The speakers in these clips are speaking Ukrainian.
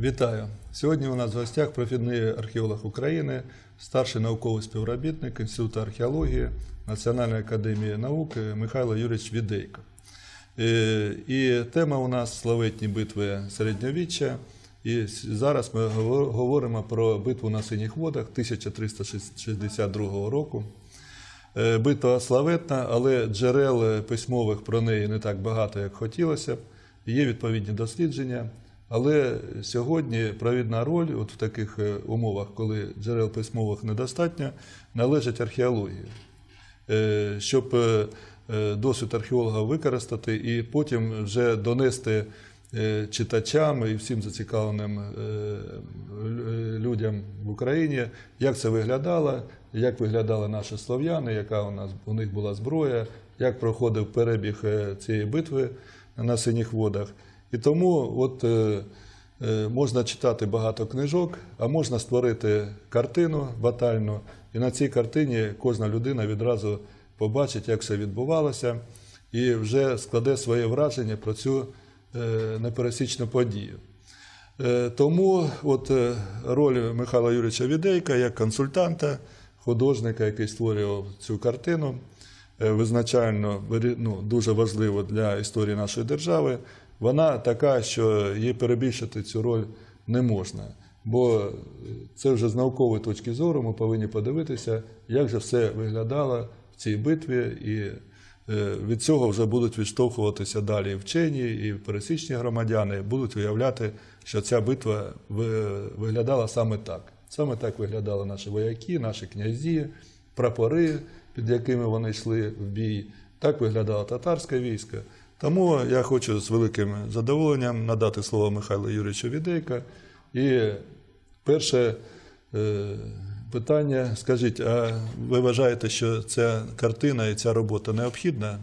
Вітаю! Сьогодні у нас в гостях профільний археолог України, старший науковий співробітник Інституту археології Національної академії наук Михайло Юрійович Відейко. Е, І тема у нас славетні битви середньовіччя. І зараз ми говоримо про битву на синіх водах 1362 року. Е, Битва славетна, але джерел письмових про неї не так багато, як хотілося. Є відповідні дослідження. Але сьогодні провідна роль от в таких е, умовах, коли джерел письмових недостатньо, належить археології. Е, Щоб е, досвід археолога використати і потім вже донести читачам і всім зацікавленим людям в Україні, як це виглядало, як виглядали наші слов'яни, яка у нас у них була зброя, як проходив перебіг цієї битви на синіх водах. І тому от, е, е, можна читати багато книжок, а можна створити картину батальну, і на цій картині кожна людина відразу побачить, як все відбувалося, і вже складе своє враження про цю е, непересічну подію. Тому от роль Михайла Юрійовича Відейка як консультанта, художника, який створював цю картину, визначально ну, дуже важливо для історії нашої держави. Вона така, що її перебільшити цю роль не можна. Бо це вже з наукової точки зору ми повинні подивитися, як же все виглядало в цій битві, і е, від цього вже будуть відштовхуватися далі і вчені, і пересічні громадяни будуть уявляти, що ця битва виглядала саме так. Саме так виглядали наші вояки, наші князі, прапори, під якими вони йшли в бій. Так виглядало татарське військо. Тому я хочу з великим задоволенням надати слово Михайлу Юрійовичу Відейка. І перше е, питання: скажіть, а ви вважаєте, що ця картина і ця робота необхідна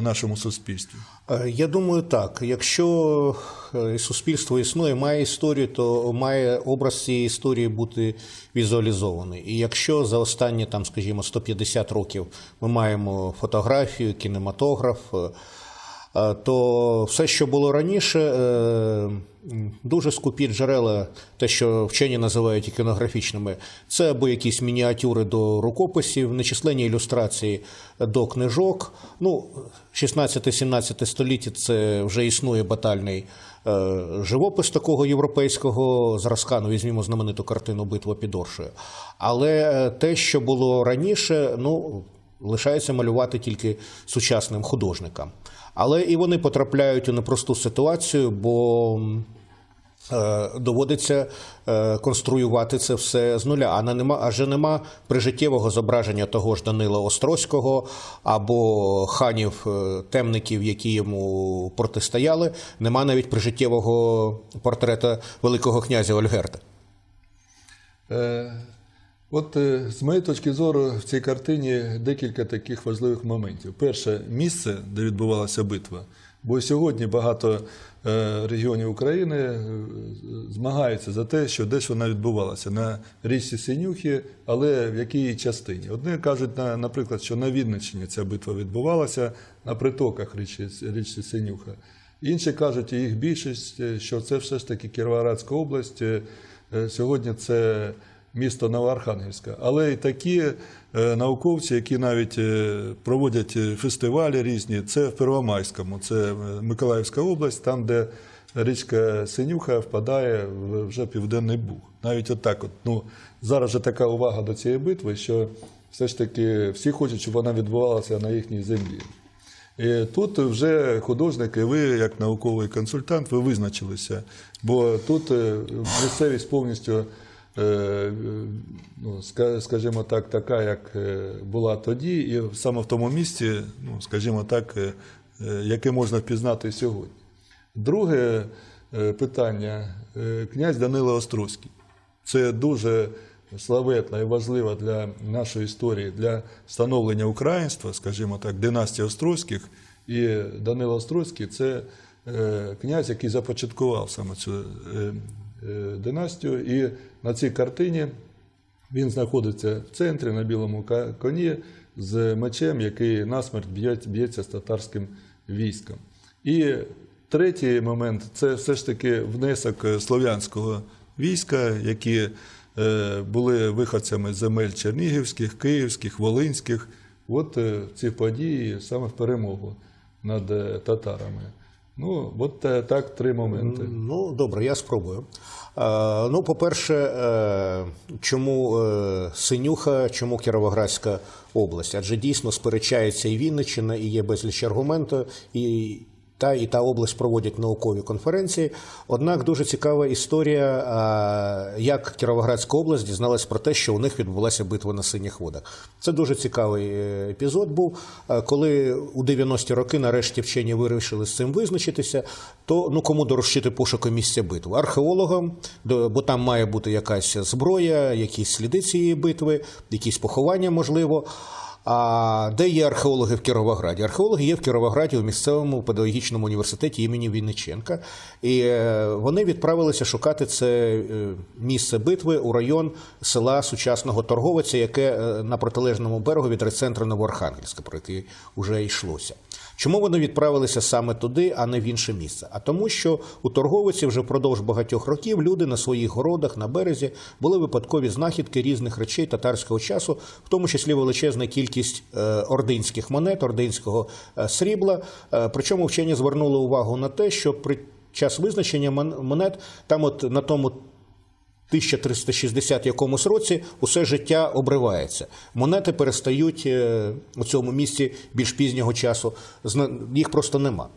нашому суспільству? Е, Я думаю, так. Якщо е, суспільство існує, має історію, то має образ цієї історії бути візуалізований. І якщо за останні, там, скажімо, 150 років ми маємо фотографію, кінематограф, то все, що було раніше, е, дуже скупі джерела, те, що вчені називають іконографічними, це або якісь мініатюри до рукописів, нечисленні ілюстрації до книжок. Ну, 16-17 століття це вже існує батальний е, живопис такого європейського зразка. Ну, візьмімо знамениту картину Битва під Оршею. Але е, те, що було раніше, ну, лишається малювати тільки сучасним художникам. Але і вони потрапляють у непросту ситуацію, бо е, доводиться е, конструювати це все з нуля. А нема, адже нема прижиттєвого зображення того ж Данила Острозького або ханів е, темників, які йому протистояли. Нема навіть прижиттєвого портрета Великого князя Ольгерда. От е, з моєї точки зору, в цій картині декілька таких важливих моментів. Перше місце, де відбувалася битва. Бо сьогодні багато е, регіонів України е, змагаються за те, що десь вона відбувалася на річці Синюхи, але в якій частині. Одні кажуть, наприклад, що на Вінниччині ця битва відбувалася на притоках річці, річці Синюха. Інші кажуть, і їх більшість, що це все ж таки Кіровоградська область. Сьогодні це місто Новоархангельська. Але і такі е, науковці, які навіть е, проводять е, фестивалі різні, це в Первомайському, це Миколаївська область, там, де річка Синюха впадає в вже Південний Буг. Навіть отак. От, ну, зараз же така увага до цієї битви, що все ж таки всі хочуть, щоб вона відбувалася на їхній землі. І тут вже художник, і ви, як науковий консультант, ви визначилися. Бо тут місцевість повністю, ну, скажімо так, така, як е, була тоді, і саме в тому місці, ну, скажімо так, е, е, яке можна впізнати сьогодні. Друге е, питання е, князь Данило Острозький. Це дуже славетна і важлива для нашої історії, для становлення українства, скажімо так, династія Острозьких. І Данило Острозький це е, князь, який започаткував саме цю е, е, династію. І на цій картині він знаходиться в центрі на білому коні з мечем, який насмерть б'є- б'ється з татарським військом. І третій момент це все ж таки внесок е, слов'янського війська, які е, були виходцями земель чернігівських, київських, волинських. От е, ці події саме в перемогу над е, татарами. Ну, от е, так три моменти. Ну, добре, я спробую. Е, ну, по-перше, е, чому Синюха, чому Кіровоградська область? Адже дійсно сперечається і Вінниччина, і є безліч аргументів, і та і та область проводять наукові конференції. Однак дуже цікава історія, як Кіровоградська область дізналась про те, що у них відбулася битва на синіх водах. Це дуже цікавий е, епізод був. Коли у 90-ті роки нарешті вчені вирішили з цим визначитися, то ну кому доручити пошуку місця битви? Археологам, бо там має бути якась зброя, якісь сліди цієї битви, якісь поховання, можливо. А де є археологи в Кіровограді? Археологи є в Кіровограді у місцевому педагогічному університеті імені Вінниченка. І е, вони відправилися шукати це е, місце битви у район села сучасного торговиця, яке е, на протилежному берегу від райцентру Новоархангельська, про який вже йшлося. Чому вони відправилися саме туди, а не в інше місце? А тому, що у торговиці вже впродовж багатьох років люди на своїх городах на березі були випадкові знахідки різних речей татарського часу, в тому числі величезна кількість е, ординських монет, ординського е, срібла. Е, причому вчені звернули увагу на те, що при час визначення монет там, от на тому 1360 якомусь році усе життя обривається. Монети перестають е, у цьому місці більш пізнього часу. Їх просто нема.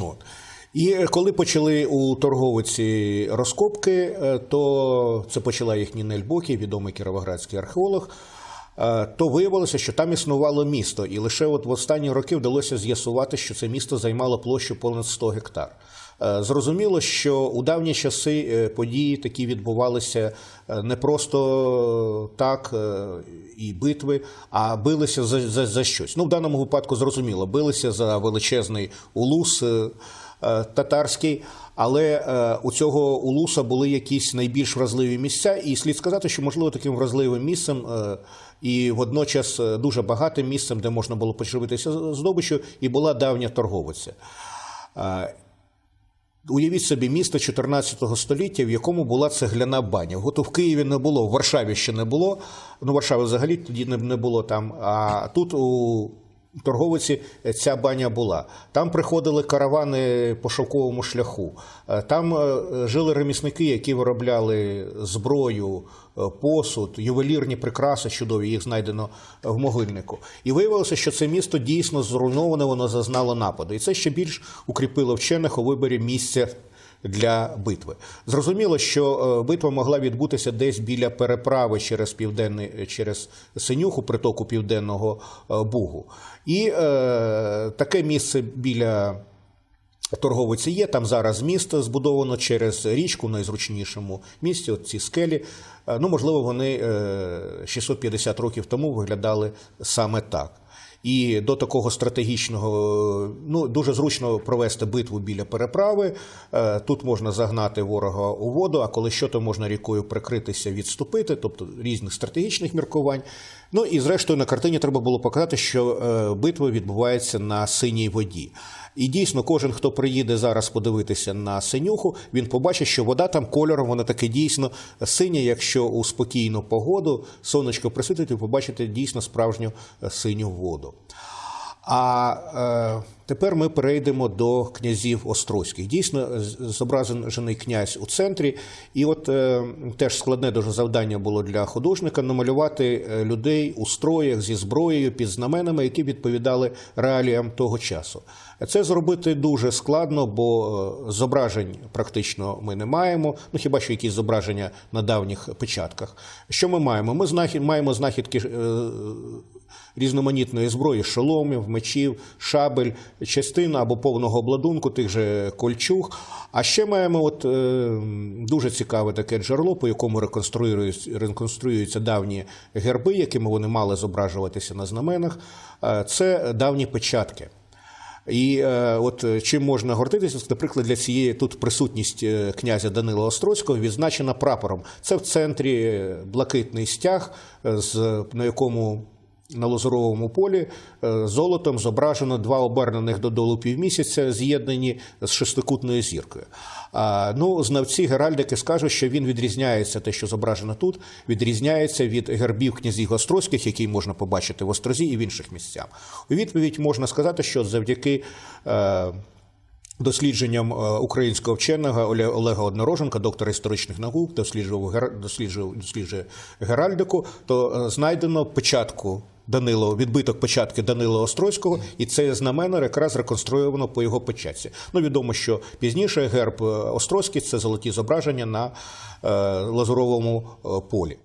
От. І е, коли почали у торговиці розкопки, е, то це почала їх Нінель Бокі, відомий кіровоградський археолог. То виявилося, що там існувало місто, і лише от в останні роки вдалося з'ясувати, що це місто займало площу понад 100 гектар. Е, Зрозуміло, що у давні часи е, події такі відбувалися е, не просто так і битви, а билися за, за, за щось. Ну, в даному випадку зрозуміло, билися за величезний улус татарський. Але у цього улуса були якісь найбільш вразливі місця, і слід сказати, що можливо таким вразливим місцем і водночас дуже багатим місцем, де можна було почерпитися здобичу, і була давня торговиця. Уявіть собі місто 14 століття, в якому була цегляна баня. От в Києві не було, в Варшаві ще не було. Ну, Варшави взагалі тоді не було там. А тут у торговиці ця баня була. Там приходили каравани по шовковому шляху. Е, Там е, жили ремісники, які виробляли зброю, е, посуд, ювелірні прикраси чудові, їх знайдено в могильнику. І виявилося, що це місто дійсно зруйноване, воно зазнало нападу. І це ще більш укріпило вчених у виборі місця для битви. Зрозуміло, що е, битва могла відбутися десь біля переправи через південний через Синюху, притоку Південного е, Бугу. І е, таке місце біля торговиці є. Там зараз місто збудовано через річку в найзручнішому місці. От ці скелі. Е, Ну, можливо, вони е, 650 років тому виглядали саме так. І до такого стратегічного, ну дуже зручно провести битву біля переправи. Е, Тут можна загнати ворога у воду, а коли що, то можна рікою прикритися, відступити, тобто різних стратегічних міркувань. Ну і зрештою на картині треба було показати, що е, битва відбувається на синій воді. І дійсно, кожен, хто приїде зараз подивитися на синюху, він побачить, що вода там кольором, вона таки дійсно синя. Якщо у спокійну погоду сонечко присвітить, ви побачите дійсно справжню е, синю воду. А е, тепер ми перейдемо до князів острозьких. Дійсно, зображений князь у центрі, і от е, теж складне дуже завдання було для художника намалювати е, людей у строях зі зброєю під знаменами, які відповідали реаліям того часу. Це зробити дуже складно, бо е, зображень практично ми не маємо. Ну хіба що якісь зображення на давніх печатках. Що ми маємо? Ми знахід, маємо знахідки. е, різноманітної зброї, шоломів, мечів, шабель, частина або повного обладунку тих же кольчуг. А ще маємо от, е, дуже цікаве таке джерело, по якому реконструюються, реконструюються давні герби, якими вони мали зображуватися на знаменах. Е, це давні печатки. І е, от е, чим можна гордитися, наприклад, для цієї тут присутність е, князя Данила Острозького відзначена прапором. Це в центрі блакитний стяг, з, на якому на лазуровому полі е, золотом зображено два обернених додолу півмісяця, з'єднані з шестикутною зіркою. А, ну, знавці Геральдики скажуть, що він відрізняється, те, що зображено тут, відрізняється від гербів князів Острозьких, які можна побачити в Острозі і в інших місцях. У відповідь можна сказати, що завдяки. Е, Дослідженням е, українського вченого Оле- Олега Однороженка, доктора історичних наук, досліджував досліджує геральдику, то знайдено печатку Данило, відбиток початки Данила Острозького, і це знамено якраз реконструйовано по його печатці. Ну відомо, що пізніше герб е, Острозький це золоті зображення на е, лазуровому е, полі.